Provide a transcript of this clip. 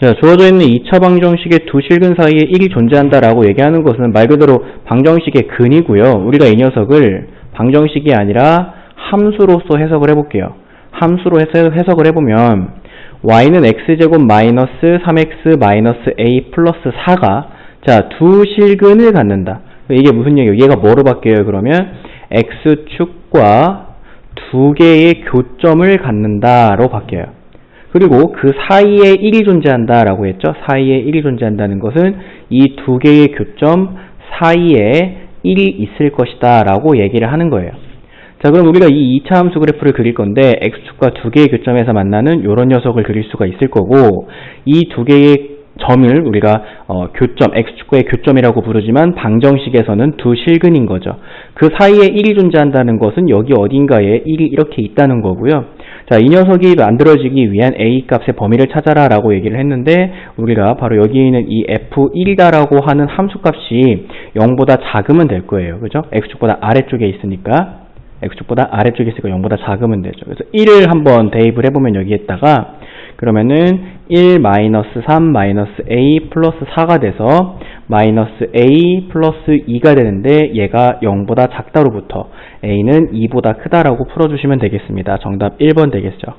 자, 주어져 있는 2차 방정식의 두 실근 사이에 1이 존재한다라고 얘기하는 것은 말 그대로 방정식의 근이고요. 우리가 이 녀석을 방정식이 아니라 함수로서 해석을 해볼게요. 함수로 해석을 해보면 y는 x제곱 마이너스 3x 마이너스 a 플러스 4가 자, 두 실근을 갖는다. 이게 무슨 얘기예요? 얘가 뭐로 바뀌어요? 그러면 x축과 두 개의 교점을 갖는다로 바뀌어요. 그리고 그 사이에 1이 존재한다라고 했죠. 사이에 1이 존재한다는 것은 이 두 개의 교점 사이에 1이 있을 것이다 라고 얘기를 하는 거예요. 자, 그럼 우리가 이 2차 함수 그래프를 그릴 건데 x축과 두 개의 교점에서 만나는 이런 녀석을 그릴 수가 있을 거고 이 두 개의 점을 우리가 어, 교점, x축과의 교점이라고 부르지만 방정식에서는 두 실근인 거죠. 그 사이에 1이 존재한다는 것은 여기 어딘가에 1이 이렇게 있다는 거고요. 자, 이 녀석이 만들어지기 위한 a 값의 범위를 찾아라 라고 얘기를 했는데 우리가 바로 여기 있는 이 f1이다라고 하는 함수값이 0보다 작으면 될 거예요. 그죠? x축보다 아래쪽에 있으니까 x축보다 아래쪽에 있으니까 0보다 작으면 되죠. 그래서 1을 한번 대입을 해보면 여기에다가 그러면은 1 마이너스 3 마이너스 a 플러스 4가 돼서 마이너스 a 플러스 2가 되는데 얘가 0보다 작다로부터 a는 2보다 크다라고 풀어주시면 되겠습니다. 정답 1번 되겠죠.